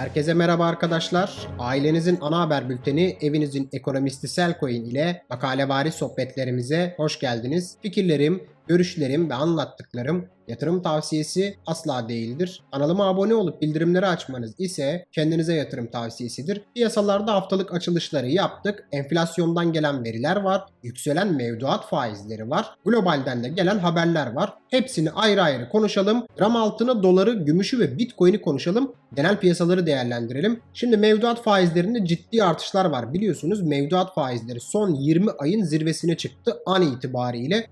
Herkese merhaba arkadaşlar. Ailenizin ana haber bülteni, evinizin ekonomisti Selcoin ile makalevari sohbetlerimize hoş geldiniz. Fikirlerim, görüşlerim ve anlattıklarım yatırım tavsiyesi asla değildir. Kanalıma abone olup bildirimleri açmanız ise kendinize yatırım tavsiyesidir. Piyasalarda haftalık açılışları yaptık. Enflasyondan gelen veriler var. Yükselen mevduat faizleri var. Globalden de gelen haberler var. Hepsini ayrı ayrı konuşalım. Gram altını, doları, gümüşü ve bitcoin'i konuşalım. Genel piyasaları değerlendirelim. Şimdi mevduat faizlerinde ciddi artışlar var. Biliyorsunuz mevduat faizleri son 20 ayın zirvesine çıktı an itibariyle.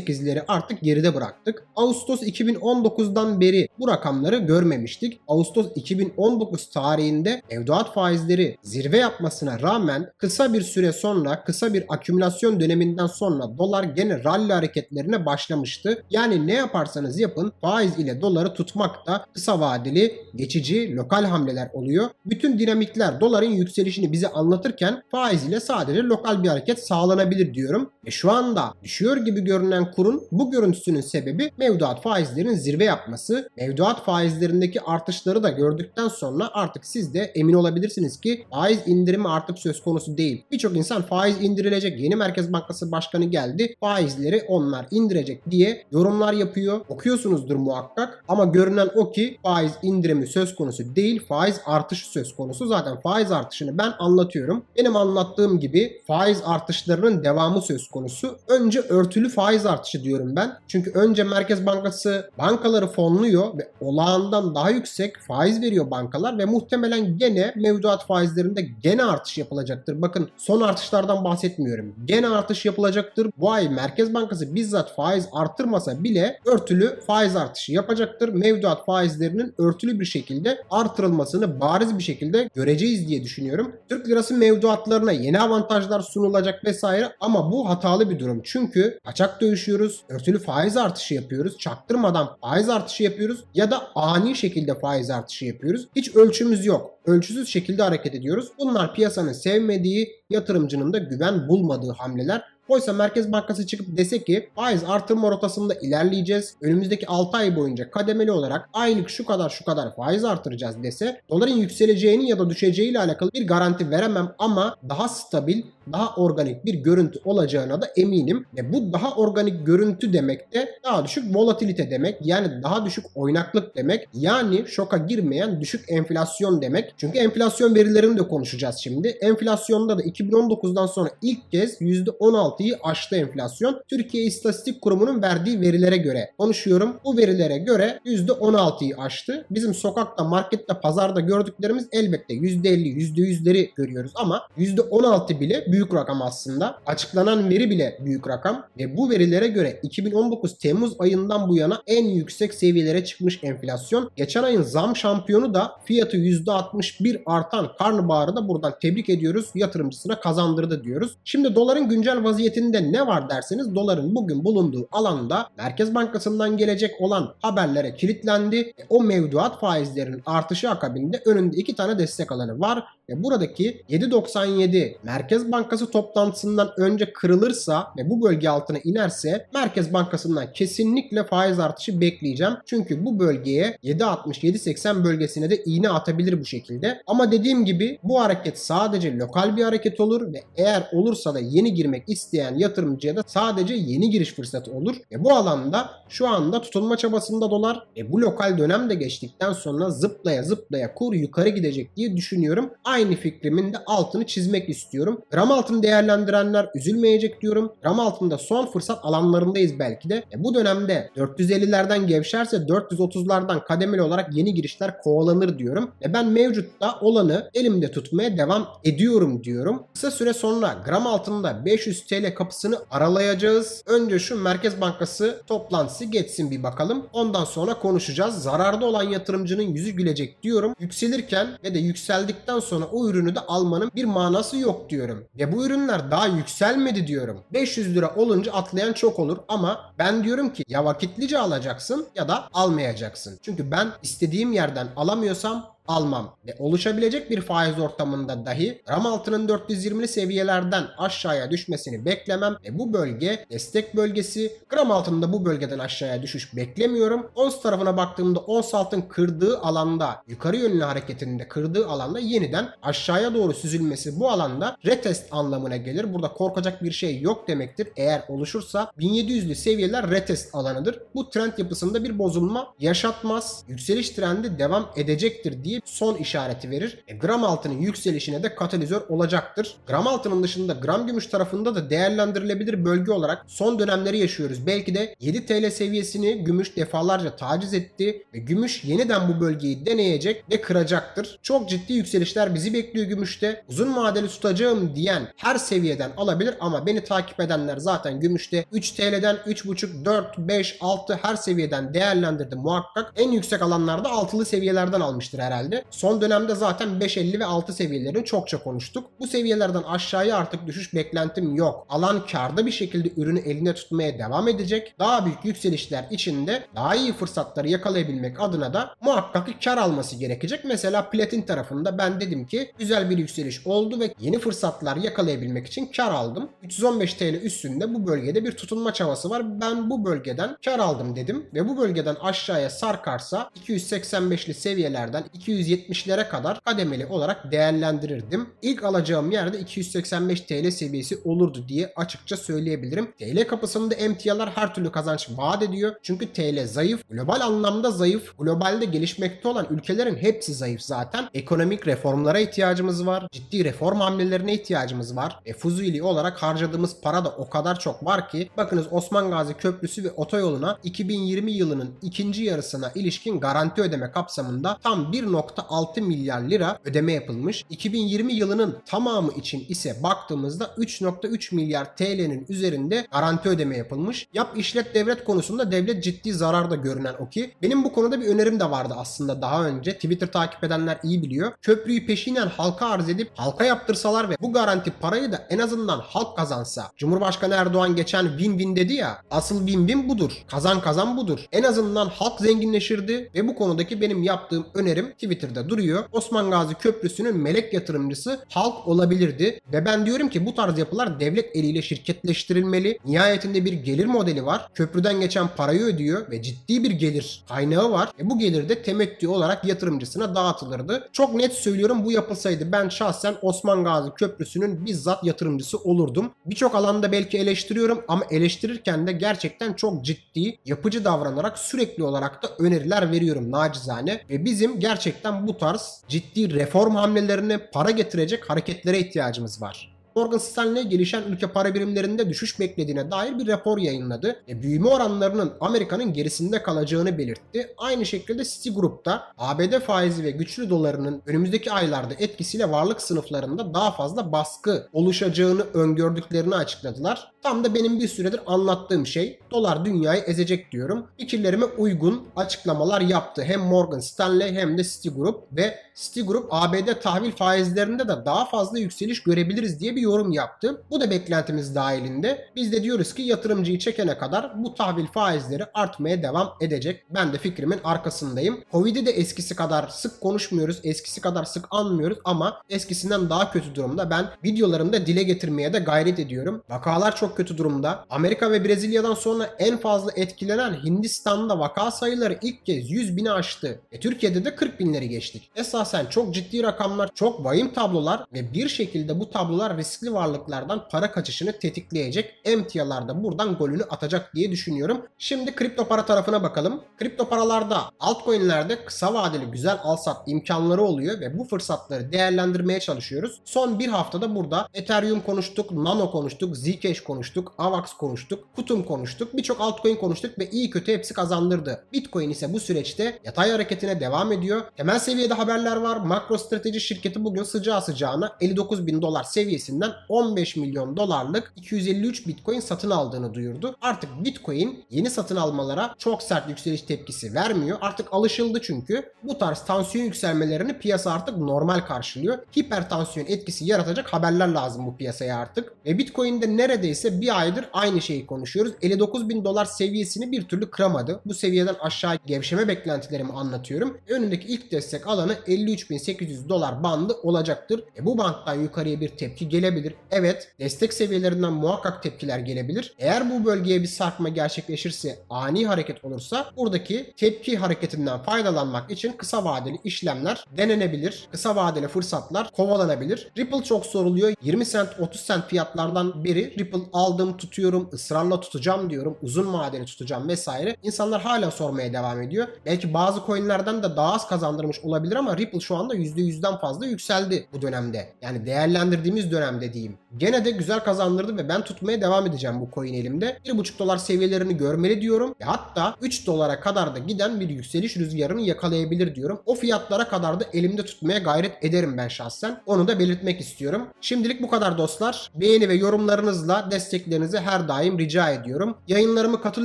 %18'leri artık geride bıraktık. Ağustos 2019'dan beri bu rakamları görmemiştik. Ağustos 2019 tarihinde mevduat faizleri zirve yapmasına rağmen kısa bir süre sonra, kısa bir akümülasyon döneminden sonra dolar gene rally hareketlerine başlamıştı. Yani ne yaparsanız yapın faiz ile doları tutmakta kısa vadeli, geçici, lokal hamleler oluyor. Bütün dinamikler doların yükselişini bize anlatırken faiz ile sadece lokal bir hareket sağlanabilir diyorum. E şu anda düşüyor gibi görünen kurun bu görüntüsünün sebebi mevduat faizlerin zirve yapması. Mevduat faizlerindeki artışları da gördükten sonra artık siz de emin olabilirsiniz ki faiz indirimi artık söz konusu değil. Birçok insan faiz indirilecek yeni Merkez Bankası Başkanı geldi faizleri onlar indirecek diye yorumlar yapıyor. Okuyorsunuzdur muhakkak ama görünen o ki faiz indirimi söz konusu değil faiz artışı söz konusu. Zaten faiz artışını ben anlatıyorum. Benim anlattığım gibi faiz artışlarının devamı söz konusu. Önce örtülü faiz artışı diyorum ben. Çünkü önce Merkez Bankası bankaları fonluyor ve olağandan daha yüksek faiz veriyor bankalar ve muhtemelen gene mevduat faizlerinde gene artış yapılacaktır. Bakın son artışlardan bahsetmiyorum. Gene artış yapılacaktır. Bu ay Merkez Bankası bizzat faiz artırmasa bile örtülü faiz artışı yapacaktır. Mevduat faizlerinin örtülü bir şekilde artırılmasını bariz bir şekilde göreceğiz diye düşünüyorum. Türk lirası mevduatlarına yeni avantajlar sunulacak vesaire ama bu hatalı bir durum. Çünkü kaçak dövüşüyoruz, örtülü faiz artışı yapıyoruz, çaktırmadan faiz artışı yapıyoruz ya da ani şekilde faiz artışı yapıyoruz. Hiç ölçümüz yok. Ölçüsüz şekilde hareket ediyoruz. Bunlar piyasanın sevmediği, yatırımcının da güven bulmadığı hamleler. Oysa Merkez Bankası çıkıp dese ki faiz artırma rotasında ilerleyeceğiz. Önümüzdeki 6 ay boyunca kademeli olarak aylık şu kadar şu kadar faiz artıracağız dese doların yükseleceğini ya da düşeceği ile alakalı bir garanti veremem ama daha stabil, daha organik bir görüntü olacağına da eminim. Ve bu daha organik görüntü demek de daha düşük volatilite demek. Yani daha düşük oynaklık demek. Yani şoka girmeyen düşük enflasyon demek. Çünkü enflasyon verilerini de konuşacağız şimdi. Enflasyonda da 2019'dan sonra ilk kez %16'yı aştı enflasyon. Türkiye İstatistik Kurumu'nun verdiği verilere göre konuşuyorum. Bu verilere göre %16'yı aştı. Bizim sokakta, markette, pazarda gördüklerimiz elbette %50, %100'leri görüyoruz ama %16 bile büyük rakam aslında. Açıklanan veri bile büyük rakam ve bu verilere göre 2019 Temmuz ayından bu yana en yüksek seviyelere çıkmış enflasyon. Geçen ayın zam şampiyonu da fiyatı %61 artan karnabaharı da buradan tebrik ediyoruz. Yatırımcısına kazandırdı diyoruz. Şimdi doların güncel vaziyetinde ne var derseniz doların bugün bulunduğu alanda Merkez Bankası'ndan gelecek olan haberlere kilitlendi. E, O mevduat faizlerinin artışı akabinde önünde iki tane destek alanı var ve buradaki 7.97 Merkez Bankası toplantısından önce kırılırsa ve bu bölge altına inerse Merkez Bankası'ndan kesinlikle faiz artışı bekleyeceğim. Çünkü bu bölgeye 7.60-7.80 bölgesine de iğne atabilir bu şekilde. Ama dediğim gibi bu hareket sadece lokal bir hareket olur ve eğer olursa da yeni girmek isteyen yatırımcıya da sadece yeni giriş fırsatı olur. Ve bu alanda şu anda tutunma çabasında dolar. E bu lokal dönem de geçtikten sonra zıplaya zıplaya kur yukarı gidecek diye düşünüyorum. Aynı fikrimin de altını çizmek istiyorum. Gram altını değerlendirenler üzülmeyecek diyorum. Gram altında son fırsat alanlarındayız belki de. E bu dönemde 450'lerden gevşerse 430'lardan kademeli olarak yeni girişler kovalanır diyorum. Ve ben mevcutta olanı elimde tutmaya devam ediyorum diyorum. Kısa süre sonra gram altında 500 TL kapısını aralayacağız. Önce şu Merkez Bankası toplantısı geçsin bir bakalım. Ondan sonra konuşacağız. Zararda olan yatırımcının yüzü gülecek diyorum. Yükselirken ve de yükseldikten sonra o ürünü de almanın bir manası yok diyorum. Ve bu ürünler daha yükselmedi diyorum. 500 lira olunca atlayan çok olur ama ben diyorum ki ya vakitlice alacaksın ya da almayacaksın. Çünkü ben istediğim yerden alamıyorsam almam. Ve oluşabilecek bir faiz ortamında dahi gram altının 420'li seviyelerden aşağıya düşmesini beklemem ve bu bölge destek bölgesi. Gram altında bu bölgeden aşağıya düşüş beklemiyorum. Ons tarafına baktığımda ons altın kırdığı alanda yukarı yönlü hareketinde kırdığı alanda yeniden aşağıya doğru süzülmesi bu alanda retest anlamına gelir. Burada korkacak bir şey yok demektir. Eğer oluşursa 1700'lü seviyeler retest alanıdır. Bu trend yapısında bir bozulma yaşatmaz. Yükseliş trendi devam edecektir diye son işareti verir. E, gram altının yükselişine de katalizör olacaktır. Gram altının dışında gram gümüş tarafında da değerlendirilebilir bölge olarak son dönemleri yaşıyoruz. Belki de 7 TL seviyesini gümüş defalarca taciz etti ve gümüş yeniden bu bölgeyi deneyecek ve kıracaktır. Çok ciddi yükselişler bizi bekliyor gümüşte. Uzun vadeli tutacağım diyen her seviyeden alabilir ama beni takip edenler zaten gümüşte 3 TL'den 3.5, 4, 5, 6 her seviyeden değerlendirdi muhakkak. En yüksek alanlarda altılı seviyelerden almıştır herhalde. Son dönemde zaten 5.50 ve 6 seviyelerini çokça konuştuk. Bu seviyelerden aşağıya artık düşüş beklentim yok. Alan karda bir şekilde ürünü elinde tutmaya devam edecek. Daha büyük yükselişler içinde daha iyi fırsatları yakalayabilmek adına da muhakkak ki kar alması gerekecek. Mesela platin tarafında ben dedim ki güzel bir yükseliş oldu ve yeni fırsatlar yakalayabilmek için kar aldım. 315 TL üstünde bu bölgede bir tutunma çabası var. Ben bu bölgeden kar aldım dedim ve bu bölgeden aşağıya sarkarsa 285'li seviyelerden 270'lere kadar kademeli olarak değerlendirirdim. İlk alacağım yerde 285 TL seviyesi olurdu diye açıkça söyleyebilirim. TL kapısında emtialar her türlü kazanç vaat ediyor. Çünkü TL zayıf. Global anlamda zayıf. Globalde gelişmekte olan ülkelerin hepsi zayıf zaten. Ekonomik reformlara ihtiyacımız var. Ciddi reform hamlelerine ihtiyacımız var. E Fuzuli olarak harcadığımız para da o kadar çok var ki bakınız Osman Gazi Köprüsü ve otoyoluna 2020 yılının ikinci yarısına ilişkin garanti ödeme kapsamında tam 1.6 milyar lira ödeme yapılmış. 2020 yılının tamamı için ise baktığımızda 3.3 milyar TL'nin üzerinde garanti ödeme yapılmış. Yap işlet devlet konusunda devlet ciddi zararda görünen o ki. Benim bu konuda bir önerim de vardı aslında daha önce. Twitter takip edenler iyi biliyor. Köprüyü peşinen halka arz edip halka yaptırsalar ve bu garanti parayı da en azından halk kazansa. Cumhurbaşkanı Erdoğan geçen win-win dedi ya. Asıl win-win budur. Kazan kazan budur. En azından halk zenginleşirdi ve bu konudaki benim yaptığım önerim Twitter'da duruyor. Osman Gazi Köprüsü'nün melek yatırımcısı halk olabilirdi ve ben diyorum ki bu tarz yapılar devlet eliyle şirketleştirilmeli. Nihayetinde bir gelir modeli var. Köprüden geçen parayı ödüyor ve ciddi bir gelir kaynağı var. E bu gelir de temettü olarak yatırımcısına dağıtılırdı. Çok net söylüyorum bu yapılsaydı ben şahsen Osman Gazi Köprüsü'nün bizzat yatırımcısı olurdum. Birçok alanda belki eleştiriyorum ama eleştirirken de gerçekten çok ciddi, yapıcı davranarak sürekli olarak da öneriler veriyorum nacizane. Ve bizim gerçekten bu tarz ciddi reform hamlelerine para getirecek hareketlere ihtiyacımız var. Morgan Stanley gelişen ülke para birimlerinde düşüş beklediğine dair bir rapor yayınladı. E, büyüme oranlarının Amerika'nın gerisinde kalacağını belirtti. Aynı şekilde Citigroup da ABD faizi ve güçlü dolarının önümüzdeki aylarda etkisiyle varlık sınıflarında daha fazla baskı oluşacağını öngördüklerini açıkladılar. Tam da benim bir süredir anlattığım şey. Dolar dünyayı ezecek diyorum. Fikirlerime uygun açıklamalar yaptı. Hem Morgan Stanley hem de Citigroup ve Citigroup ABD tahvil faizlerinde de daha fazla yükseliş görebiliriz diye bir yorum yaptı. Bu da beklentimiz dahilinde. Biz de diyoruz ki yatırımcıyı çekene kadar bu tahvil faizleri artmaya devam edecek. Ben de fikrimin arkasındayım. Covid'i de eskisi kadar sık konuşmuyoruz. Eskisi kadar sık anmıyoruz ama eskisinden daha kötü durumda. Ben videolarımda dile getirmeye de gayret ediyorum. Vakalar çok kötü durumda. Amerika ve Brezilya'dan sonra en fazla etkilenen Hindistan'da vaka sayıları ilk kez 100 bini aştı. E Türkiye'de de 40 binleri geçtik. Esasen çok ciddi rakamlar, çok vahim tablolar ve bir şekilde bu tablolar riskli varlıklardan para kaçışını tetikleyecek. Emtialar da buradan golünü atacak diye düşünüyorum. Şimdi kripto para tarafına bakalım. Kripto paralarda altcoin'lerde kısa vadeli güzel al-sat imkanları oluyor ve bu fırsatları değerlendirmeye çalışıyoruz. Son bir haftada burada Ethereum konuştuk, Nano konuştuk, Zcash konuştuk, Avax konuştuk, Kutum konuştuk, birçok altcoin konuştuk ve iyi kötü hepsi kazandırdı. Bitcoin ise bu süreçte yatay hareketine devam ediyor. Temel seviyede haberler var. Makro strateji şirketi bugün sıcağı sıcağına 59 bin dolar seviyesinden 15 milyon dolarlık 253 Bitcoin satın aldığını duyurdu. Artık Bitcoin yeni satın almalara çok sert yükseliş tepkisi vermiyor. Artık alışıldı çünkü. Bu tarz tansiyon yükselmelerini piyasa artık normal karşılıyor. Hipertansiyon etkisi yaratacak haberler lazım bu piyasaya artık. Ve Bitcoin'de neredeyse neredeyse bir aydır aynı şeyi konuşuyoruz. 59 bin dolar seviyesini bir türlü kıramadı. Bu seviyeden aşağı gevşeme beklentilerimi anlatıyorum. Önündeki ilk destek alanı 53.800 dolar bandı olacaktır. E bu banttan yukarıya bir tepki gelebilir. Evet destek seviyelerinden muhakkak tepkiler gelebilir. Eğer bu bölgeye bir sarkma gerçekleşirse ani hareket olursa buradaki tepki hareketinden faydalanmak için kısa vadeli işlemler denenebilir. Kısa vadeli fırsatlar kovalanabilir. Ripple çok soruluyor. 20 cent 30 cent fiyatlardan biri Ripple aldım tutuyorum ısrarla tutacağım diyorum. Uzun vadeli tutacağım vesaire. İnsanlar hala sormaya devam ediyor. Belki bazı coinlerden de daha az kazandırmış olabilir ama Ripple şu anda %100'den fazla yükseldi bu dönemde. Yani değerlendirdiğimiz dönemde diyeyim. Gene de güzel kazandırdı ve ben tutmaya devam edeceğim bu coin elimde. 1,5 dolar seviyelerini görmeli diyorum. Ve hatta 3 dolara kadar da giden bir yükseliş rüzgarını yakalayabilir diyorum. O fiyatlara kadar da elimde tutmaya gayret ederim ben şahsen. Onu da belirtmek istiyorum. Şimdilik bu kadar dostlar. Beğeni ve yorumlarınızla desteklerinizi her daim rica ediyorum. Yayınlarımı katıl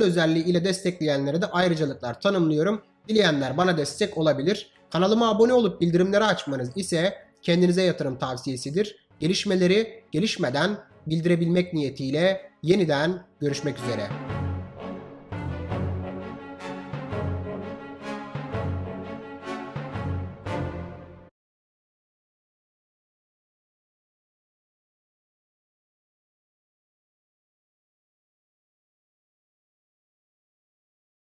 özelliği ile destekleyenlere de ayrıcalıklar tanımlıyorum. Dileyenler bana destek olabilir. Kanalıma abone olup bildirimleri açmanız ise kendinize yatırım tavsiyesidir. Gelişmeleri gelişmeden bildirebilmek niyetiyle yeniden görüşmek üzere.